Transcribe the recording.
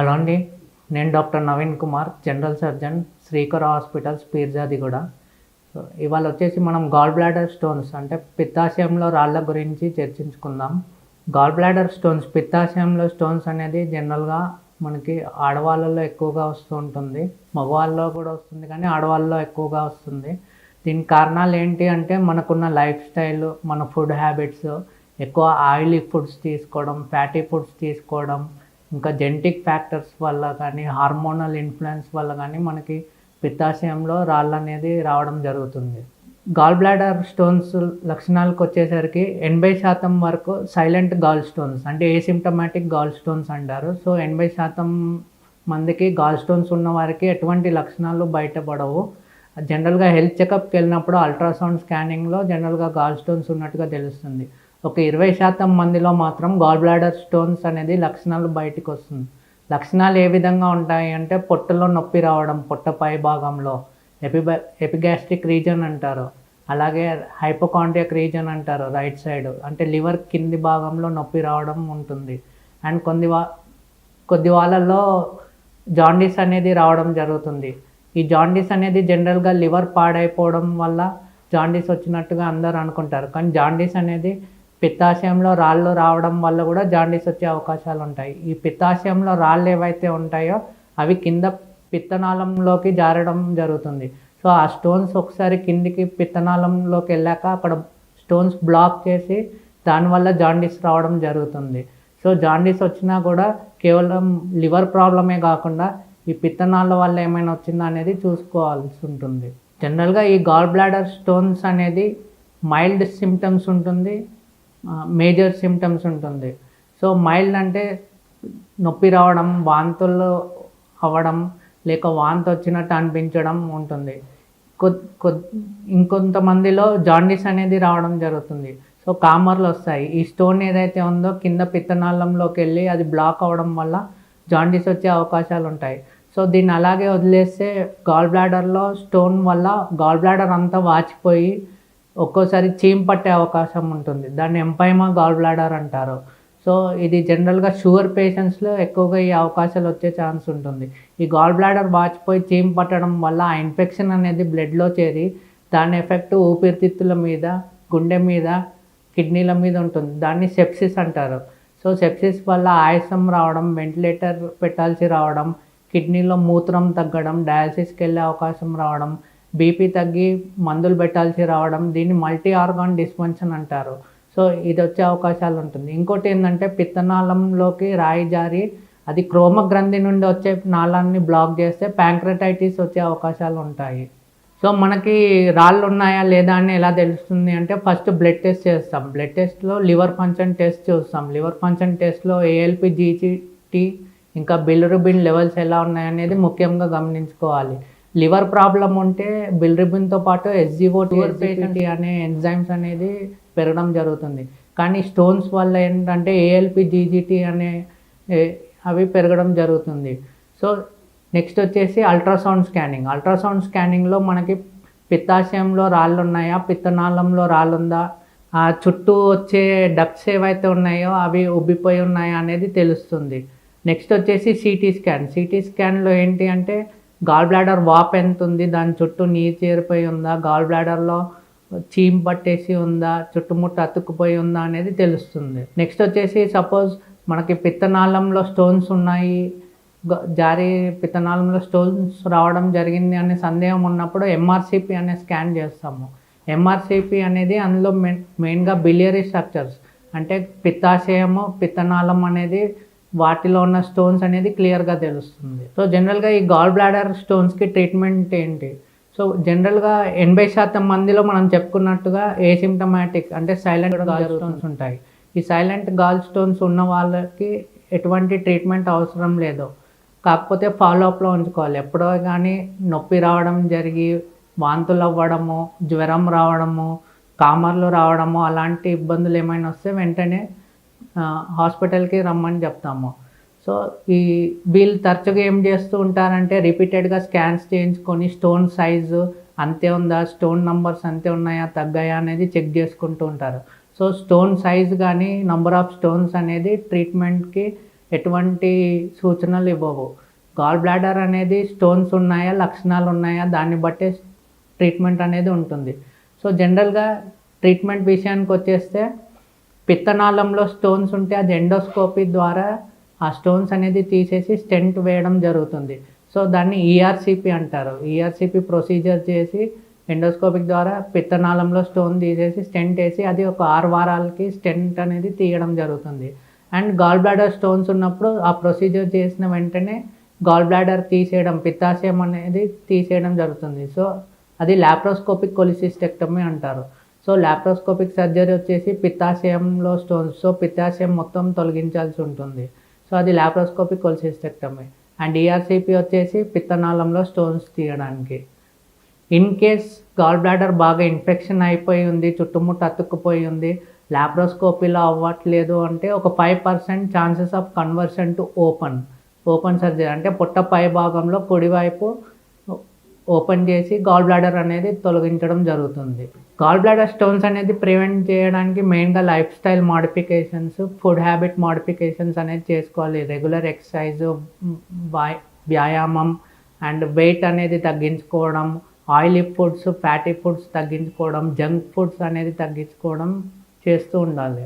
Hello అండి. నేను doctor Naveen Kumar general surgeon Srikara hospitals Peerzadiguda so ఇవాళ వచ్చేసి మనం గాల్ బ్లాడర్ స్టోన్స్ అంటే పిత్తాశయంలో రాళ్ళ గురించి చర్చించుకుందాం. గాల్ బ్లాడర్ స్టోన్స్ పిత్తాశయంలో స్టోన్స్ అనేది జనరల్గా మనకి ఆడవాళ్ళలో ఎక్కువగా వస్తూ ఉంటుంది. మగవాళ్ళలో కూడా వస్తుంది కానీ ఆడవాళ్ళలో ఎక్కువగా వస్తుంది. దీని కారణాలు ఏంటి అంటే మనకున్న లైఫ్ స్టైల్ మన ఫుడ్ హ్యాబిట్స్ ఎక్కువ ఆయిలీ ఫుడ్స్ తీసుకోవడం ఫ్యాటీ ఫుడ్స్ తీసుకోవడం ఇంకా జెనెటిక్ ఫ్యాక్టర్స్ వల్ల కానీ హార్మోనల్ ఇన్ఫ్లుయెన్స్ వల్ల కానీ మనకి పిత్తాశయంలో రాళ్ళు అనేది రావడం జరుగుతుంది. గాల్ బ్లాడర్ స్టోన్స్ లక్షణాలకు వచ్చేసరికి ఎనభై శాతం వరకు సైలెంట్ గాల్ స్టోన్స్ అంటే ఏసిమ్టమాటిక్ గాల్ స్టోన్స్ అంటారు. సో ఎనభై శాతం మందికి గాల్ స్టోన్స్ ఉన్న వారికి ఎటువంటి లక్షణాలు బయటపడవు. జనరల్గా హెల్త్ చెకప్కి వెళ్ళినప్పుడు అల్ట్రాసౌండ్ స్కానింగ్లో జనరల్గా గాల్ స్టోన్స్ ఉన్నట్టుగా తెలుస్తుంది. ఒక ఇరవై శాతం మందిలో మాత్రం గాల్ బ్లాడర్ స్టోన్స్ అనేది లక్షణాలు బయటకు వస్తుంది లక్షణాలు ఏ విధంగా ఉంటాయి అంటే పొట్టలో నొప్పి రావడం పొట్ట పై భాగంలో ఎపిబ ఎపిగాస్ట్రిక్ రీజన్ అంటారు. అలాగే హైపోకాండ్రియాక్ రీజన్ అంటారు రైట్ సైడ్. అంటే లివర్ కింది భాగంలో నొప్పి రావడం ఉంటుంది. అండ్ కొన్ని వా కొద్ది వాళ్ళల్లో జాండీస్ అనేది రావడం జరుగుతుంది. ఈ జాండీస్ అనేది జనరల్గా లివర్ పాడైపోవడం వల్ల జాండీస్ వచ్చినట్టుగా అందరూ అనుకుంటారు. కానీ జాండీస్ అనేది పిత్తాశయంలో రాళ్ళు రావడం వల్ల కూడా జాండీస్ వచ్చే అవకాశాలు ఉంటాయి. ఈ పిత్తాశయంలో రాళ్ళు ఏవైతే ఉంటాయో అవి కింద పిత్తనాళంలోకి జారడం జరుగుతుంది. సో ఆ స్టోన్స్ ఒకసారి కిందికి పిత్తనాళంలోకి వెళ్ళాక అక్కడ స్టోన్స్ బ్లాక్ చేసి దానివల్ల జాండీస్ రావడం జరుగుతుంది. సో జాండీస్ వచ్చినా కూడా కేవలం లివర్ ప్రాబ్లమే కాకుండా ఈ పిత్తనాళ్ళ వల్ల ఏమైనా వచ్చిందా అనేది చూసుకోవాల్సి ఉంటుంది. జనరల్గా ఈ గాల్ బ్లాడర్ స్టోన్స్ అనేది మైల్డ్ సిమ్టమ్స్ ఉంటుంది. మేజర్ సిమ్టమ్స్ ఉంటుంది. సో మైల్డ్ అంటే నొప్పి రావడం వాంతులు అవ్వడం లేక వాంతి వచ్చినట్టు అనిపించడం ఉంటుంది. ఇంకొంతమందిలో జాండీస్ అనేది రావడం జరుగుతుంది. సో కామర్లు వస్తాయి. ఈ స్టోన్ ఏదైతే ఉందో కింద పిత్తనాళంలోకి వెళ్ళి అది బ్లాక్ అవ్వడం వల్ల జాండీస్ వచ్చే అవకాశాలు ఉంటాయి. సో దీన్ని అలాగే వదిలేస్తే గాల్ బ్లాడర్లో స్టోన్ వల్ల గాల్ బ్లాడర్ అంతా వాచిపోయి ఒక్కోసారి చీమ్ పట్టే అవకాశం ఉంటుంది. దాన్ని ఎంపైమా గాల్ బ్లాడర్ అంటారు. సో ఇది జనరల్గా షుగర్ పేషెంట్స్లో ఎక్కువగా ఈ అవకాశాలు వచ్చే ఛాన్స్ ఉంటుంది. ఈ గాల్ బ్లాడర్ వాచిపోయి చీమ్ పట్టడం వల్ల ఆ ఇన్ఫెక్షన్ అనేది బ్లడ్లో చేరి దాని ఎఫెక్ట్ ఊపిరితిత్తుల మీద గుండె మీద కిడ్నీల మీద ఉంటుంది. దాన్ని సెప్సిస్ అంటారు. సో సెప్సిస్ వల్ల ఆయాసం రావడం వెంటిలేటర్ పెట్టాల్సి రావడం కిడ్నీలో మూత్రం తగ్గడం డయాలసిస్కి వెళ్ళే అవకాశం రావడం బీపీ తగ్గి మందులు పెట్టాల్సి రావడం దీన్ని మల్టీ ఆర్గాన్ డిస్ఫంక్షన్ అంటారు. సో ఇది వచ్చే అవకాశాలు ఉంటుంది. ఇంకోటి ఏంటంటే పిత్తనాళంలోకి రాయి జారి అది క్రోమ గ్రంథి నుండి వచ్చే నాళాన్ని బ్లాక్ చేస్తే ప్యాంక్రటైటిస్ వచ్చే అవకాశాలు ఉంటాయి. సో మనకి రాళ్ళు ఉన్నాయా లేదా అని ఎలా తెలుస్తుంది అంటే ఫస్ట్ బ్లడ్ టెస్ట్ చేస్తాం. బ్లడ్ టెస్ట్లో లివర్ ఫంక్షన్ టెస్ట్ చూస్తాం. లివర్ ఫంక్షన్ టెస్ట్లో ఏఎల్పి జీజీటీ ఇంకా బిల్లురుబిన్ లెవెల్స్ ఎలా ఉన్నాయనేది ముఖ్యంగా గమనించుకోవాలి. లివర్ ప్రాబ్లం ఉంటే బిల్రిబిన్తో పాటు ఎస్జిఓ లివర్ పేషెంట్. అనే ఎంజైమ్స్ అనేది పెరగడం జరుగుతుంది. కానీ స్టోన్స్ వల్ల ఏంటంటే ఏఎల్పి జీజీటీ అనే అవి పెరగడం జరుగుతుంది. సో నెక్స్ట్ వచ్చేసి అల్ట్రాసౌండ్ స్కానింగ్. అల్ట్రాసౌండ్ స్కానింగ్లో మనకి పిత్తాశయంలో రాళ్ళు ఉన్నాయా పిత్తనాళంలో రాళ్ళు ఉందా ఆ చుట్టూ వచ్చే డక్ట్స్ ఏవైతే ఉన్నాయో అవి ఉబ్బిపోయి ఉన్నాయా అనేది తెలుస్తుంది. నెక్స్ట్ వచ్చేసి సిటీ స్కాన్ సిటీ స్కాన్లో ఏంటి అంటే గాల్ బ్లాడర్ వాప్ ఎంత ఉంది దాని చుట్టూ నీరు చేరిపోయి ఉందా గాల్ బ్లాడర్లో చీమ్ పట్టేసి ఉందా చుట్టుముట్ట అతుక్కుపోయి ఉందా అనేది తెలుస్తుంది. నెక్స్ట్ వచ్చేసి సపోజ్ మనకి పిత్తనాళంలో స్టోన్స్ ఉన్నాయి జారి పిత్తనాళంలో స్టోన్స్ రావడం జరిగింది అనే సందేహం ఉన్నప్పుడు ఎంఆర్సిపి అనే స్కాన్ చేస్తాము. ఎంఆర్సిపి అనేది అందులో మెయిన్ మెయిన్గా బిలియరీ స్ట్రక్చర్స్ అంటే పిత్తాశయము పిత్తనాళం అనేది వాటిలో ఉన్న స్టోన్స్ అనేది క్లియర్గా తెలుస్తుంది. సో జనరల్గా ఈ గాల్ బ్లాడర్ స్టోన్స్కి ట్రీట్మెంట్ ఏంటి? సో జనరల్గా ఎనభై శాతం మందిలో మనం చెప్పుకున్నట్టుగా ఏసిమ్టమాటిక్ అంటే సైలెంట్ గాల్ స్టోన్స్ ఉంటాయి. ఈ సైలెంట్ గాల్ స్టోన్స్ ఉన్న వాళ్ళకి ఎటువంటి ట్రీట్మెంట్ అవసరం లేదు. కాకపోతే ఫాలోఅప్లో ఉంచుకోవాలి. ఎప్పుడో కానీ నొప్పి రావడం జరిగి వాంతులు అవ్వడము జ్వరం రావడము కామర్లు రావడము అలాంటి ఇబ్బందులు ఏమైనా వస్తే వెంటనే హాస్పిటల్కి రమ్మని చెప్తాము. సో ఈ వీళ్ళు తరచుగా ఏం చేస్తూ ఉంటారంటే రిపీటెడ్గా స్కాన్స్ చేయించుకొని స్టోన్ సైజు అంతే ఉందా స్టోన్ నంబర్స్ అంతే ఉన్నాయా తగ్గాయా అనేది చెక్ చేసుకుంటూ ఉంటారు. సో స్టోన్ సైజ్ కానీ నంబర్ ఆఫ్ స్టోన్స్ అనేది ట్రీట్మెంట్కి ఎటువంటి సూచనలు ఇవ్వవు. గాల్ బ్లాడర్ అనేది స్టోన్స్ ఉన్నాయా లక్షణాలు ఉన్నాయా దాన్ని బట్టే ట్రీట్మెంట్ అనేది ఉంటుంది. సో జనరల్గా ట్రీట్మెంట్ విషయానికి వచ్చేస్తే పిత్తనాళంలో స్టోన్స్ ఉంటే అది ఎండోస్కోపీ ద్వారా ఆ స్టోన్స్ అనేది తీసేసి స్టెంట్ వేయడం జరుగుతుంది. సో దాన్ని ఈఆర్సిపి అంటారు. ఈఆర్సిపి ప్రొసీజర్ చేసి ఎండోస్కోపిక్ ద్వారా పిత్తనాళంలో స్టోన్ తీసేసి స్టెంట్ వేసి అది ఒక ఆరు వారాలకి స్టెంట్ అనేది తీయడం జరుగుతుంది. అండ్ గాల్ బ్లాడర్ స్టోన్స్ ఉన్నప్పుడు ఆ ప్రొసీజర్ చేసిన వెంటనే గాల్ బ్లాడర్ తీసేయడం పిత్తాశయం అనేది తీసేయడం జరుగుతుంది. సో అది లాప్రోస్కోపిక్ కొలిసిస్టెక్టమీ అంటారు. సో లాప్రోస్కోపిక్ సర్జరీ వచ్చేసి పిత్తాశయంలో స్టోన్స్ సో పిత్తాశయం మొత్తం తొలగించాల్సి ఉంటుంది. సో అది లాప్రోస్కోపిక్ కొలసిస్టెక్టమీ అండ్ ఈఆర్సిపి వచ్చేసి పిత్తనాళంలో స్టోన్స్ తీయడానికి. ఇన్ కేస్ గాల్ బ్లాడర్ బాగా ఇన్ఫెక్షన్ అయిపోయి ఉంది చుట్టుముట్టు అతుక్కుపోయి ఉంది లాప్రోస్కోపీలో అవ్వట్లేదు అంటే ఒక five percent chances of conversion to open open surgery అంటే పొట్ట పై భాగంలో కుడివైపు ఓపెన్ చేసి గాల్ బ్లాడర్ అనేది తొలగించడం జరుగుతుంది. గాల్ బ్లాడర్ స్టోన్స్ అనేది ప్రివెంట్ చేయడానికి మెయిన్గా life style modifications food habit modifications అనేది చేసుకోవాలి. రెగ్యులర్ ఎక్సర్సైజ్ వ్యాయామం అండ్ వెయిట్ అనేది తగ్గించుకోవడం ఆయిలీ ఫుడ్స్ ఫ్యాటీ ఫుడ్స్ తగ్గించుకోవడం జంక్ ఫుడ్స్ అనేది తగ్గించుకోవడం చేస్తూ ఉండాలి.